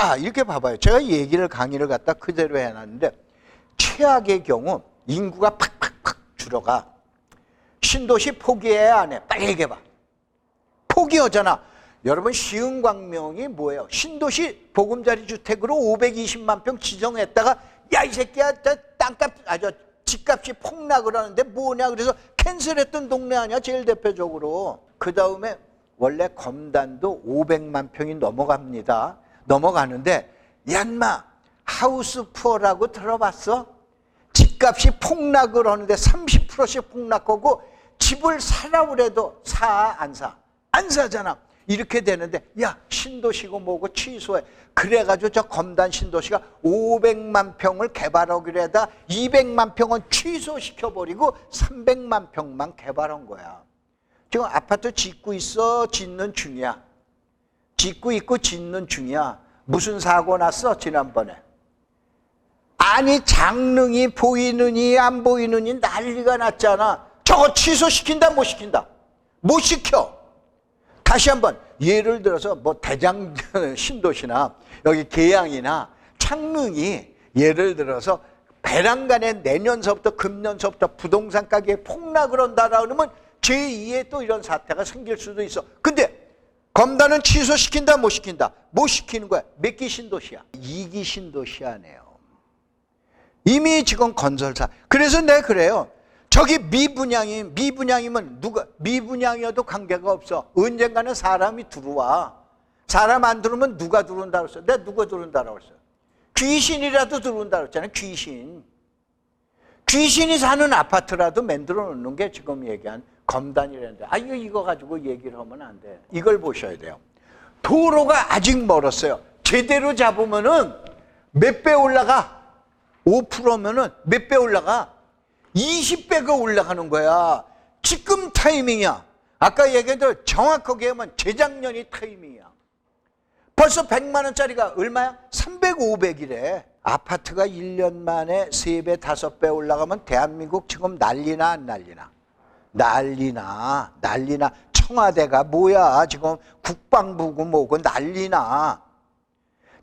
자, 이렇게 봐봐요. 제가 얘기를 강의를 갖다 그대로 해놨는데 최악의 경우 인구가 팍팍팍 줄어가. 신도시 포기해야 안 해. 빨리 얘기해봐. 포기하잖아. 여러분 시흥광명이 뭐예요? 신도시 보금자리 주택으로 520만 평 지정했다가 야 이 새끼야 저 땅값 아 저 집값이 폭락을 하는데 뭐냐 그래서 캔슬했던 동네 아니야 제일 대표적으로 그 다음에 원래 검단도 500만 평이 넘어갑니다 넘어가는데 얀마 하우스 푸어라고 들어봤어? 집값이 폭락을 하는데 30%씩 폭락하고 집을 사라 그래도 사 안 사? 안 사잖아. 이렇게 되는데 야 신도시고 뭐고 취소해. 그래가지고 저 검단 신도시가 500만 평을 개발하기로 해다 200만 평은 취소시켜버리고 300만 평만 개발한 거야. 지금 아파트 짓고 있어 짓는 중이야. 짓고 있고 짓는 중이야. 무슨 사고 났어 지난번에? 아니 장릉이 보이느니 안 보이느니 난리가 났잖아. 저거 취소시킨다 못 시킨다. 못 시켜. 다시 한번 예를 들어서 뭐 대장 신도시나 여기 계양이나 창릉이 예를 들어서 배란간에 내년서부터 금년서부터 부동산 가격이 폭락을 한다라 그러면 제2의 또 이런 사태가 생길 수도 있어. 근데 검단은 취소시킨다 못 시킨다. 못 시키는 거야. 몇 기 신도시야? 2기 신도시야네요. 이미 지금 건설사. 그래서 내가 그래요. 저기 미분양이 미분양이면 누가 미분양이어도 관계가 없어. 언젠가는 사람이 들어와. 사람 안 들어오면 누가 들어온다 그랬어? 내가 누가 들어온다고 그랬어? 귀신이라도 들어온다 그랬잖아. 귀신. 귀신이 사는 아파트라도 만들어 놓는 게 지금 얘기한 검단이라는데 아 이거 이거 가지고 얘기를 하면 안 돼. 이걸 보셔야 돼요. 도로가 아직 멀었어요. 제대로 잡으면은 몇 배 올라가? 5%면은 몇 배 올라가? 20배가 올라가는 거야. 지금 타이밍이야. 아까 얘기했던 정확하게 하면 재작년이 타이밍이야. 벌써 100만 원짜리가 얼마야? 300, 500이래. 아파트가 1년 만에 3배, 5배 올라가면 대한민국 지금 난리나 안 난리나? 난리나, 난리나. 청와대가 뭐야? 지금 국방부고 뭐고 난리나.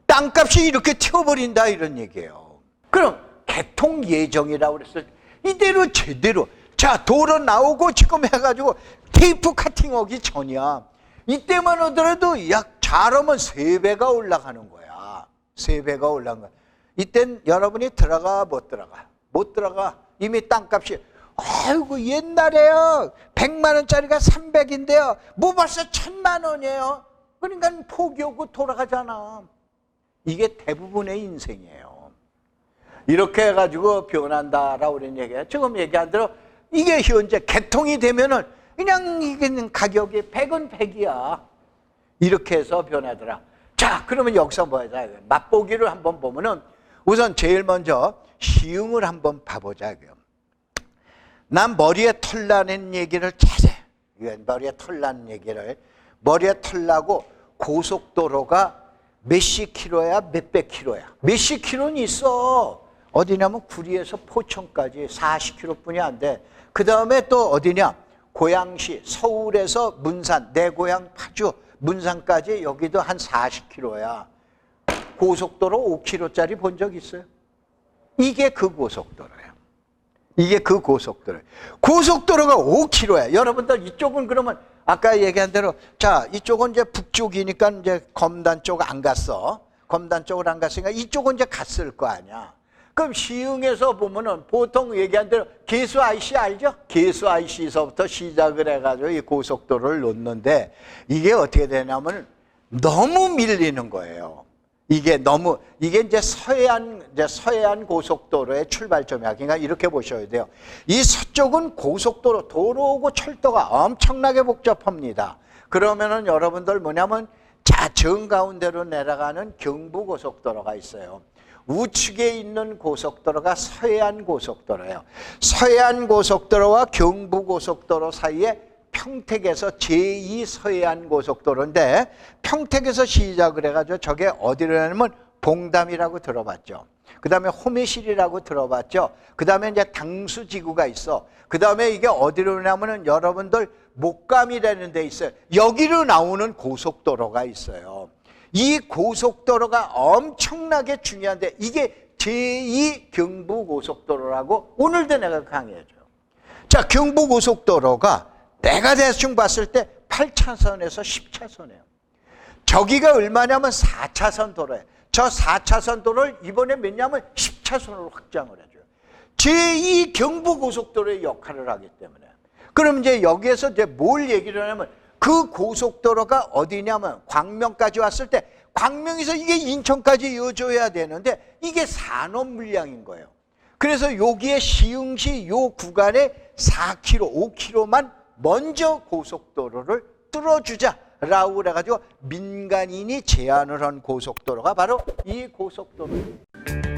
땅값이 이렇게 튀어버린다 이런 얘기예요. 그럼 개통 예정이라고 그랬어. 이대로 제대로. 자, 도로 나오고 지금 해가지고 테이프 카팅하기 전이야. 이때만 하더라도 약 잘하면 세 배가 올라가는 거야. 세 배가 올라간 거야. 이땐 여러분이 들어가 못 들어가. 못 들어가. 이미 땅값이 아이고 옛날에요. 100만 원짜리가 300인데요. 뭐 벌써 1000만 원이에요. 그러니까 포기하고 돌아가잖아. 이게 대부분의 인생이에요. 이렇게 해가지고 변한다라고 그런 얘기예요. 지금 얘기한 대로 이게 현재 개통이 되면은 그냥 이게 가격이 100은 100이야. 이렇게 해서 변하더라. 자, 그러면 여기서 뭐야? 맛보기를 한번 보면은 우선 제일 먼저 시흥을 한번 봐보자고요. 난 머리에 털 나는 얘기를. 이건 머리에 털 나는 얘기를 머리에 털 나고 고속도로가 몇십 킬로야, 몇백 킬로야. 몇십 킬로는 있어. 어디냐면 구리에서 포천까지 40킬로뿐이 안 돼. 그 다음에 또 어디냐? 고양시, 서울에서 문산, 내 고향 파주, 문산까지 여기도 한 40킬로야. 고속도로 5킬로짜리 본 적 있어요? 이게 그 고속도로예요. 이게 그 고속도로. 고속도로가 5km야. 여러분들 이쪽은 그러면 아까 얘기한 대로 자 이쪽은 이제 북쪽이니까 이제 검단 쪽 안 갔어. 검단 쪽을 안 갔으니까 이쪽은 이제 갔을 거 아니야. 그럼 시흥에서 보면은 보통 얘기한 대로 계수 IC 알죠? 계수 IC에서부터 시작을 해가지고 이 고속도로를 놓는데 이게 어떻게 되냐면 너무 밀리는 거예요. 이게 너무 이게 이제 서해안 이제 서해안 고속도로의 출발점이야. 그러니까 이렇게 보셔야 돼요. 이 서쪽은 고속도로 도로고 철도가 엄청나게 복잡합니다. 그러면은 여러분들 뭐냐면 자정 가운데로 내려가는 경부 고속도로가 있어요. 우측에 있는 고속도로가 서해안 고속도로예요. 서해안 고속도로와 경부 고속도로 사이에 평택에서 제2 서해안 고속도로인데 평택에서 시작을 해가지고 저게 어디로 하냐면 봉담이라고 들어봤죠. 그 다음에 호미실이라고 들어봤죠. 그 다음에 이제 당수지구가 있어. 그 다음에 이게 어디로 나면은 여러분들 목감이라는 데 있어요. 여기로 나오는 고속도로가 있어요. 이 고속도로가 엄청나게 중요한데 이게 제2 경부고속도로라고 오늘도 내가 강의해줘요. 자, 경부고속도로가 내가 대충 봤을 때 8차선에서 10차선이에요. 저기가 얼마냐면 4차선 도로예요. 저 4차선 도로를 이번에 몇냐면 10차선으로 확장을 해줘요. 제2 경부고속도로의 역할을 하기 때문에. 그럼 이제 여기에서 이제 뭘 얘기를 하냐면 그 고속도로가 어디냐면 광명까지 왔을 때 광명에서 이게 인천까지 이어져야 되는데 이게 산업 물량인 거예요. 그래서 여기에 시흥시 요 구간에 4km, 5km만 먼저 고속도로를 뚫어주자 라고 그래가지고 민간인이 제안을 한 고속도로가 바로 이 고속도로예요.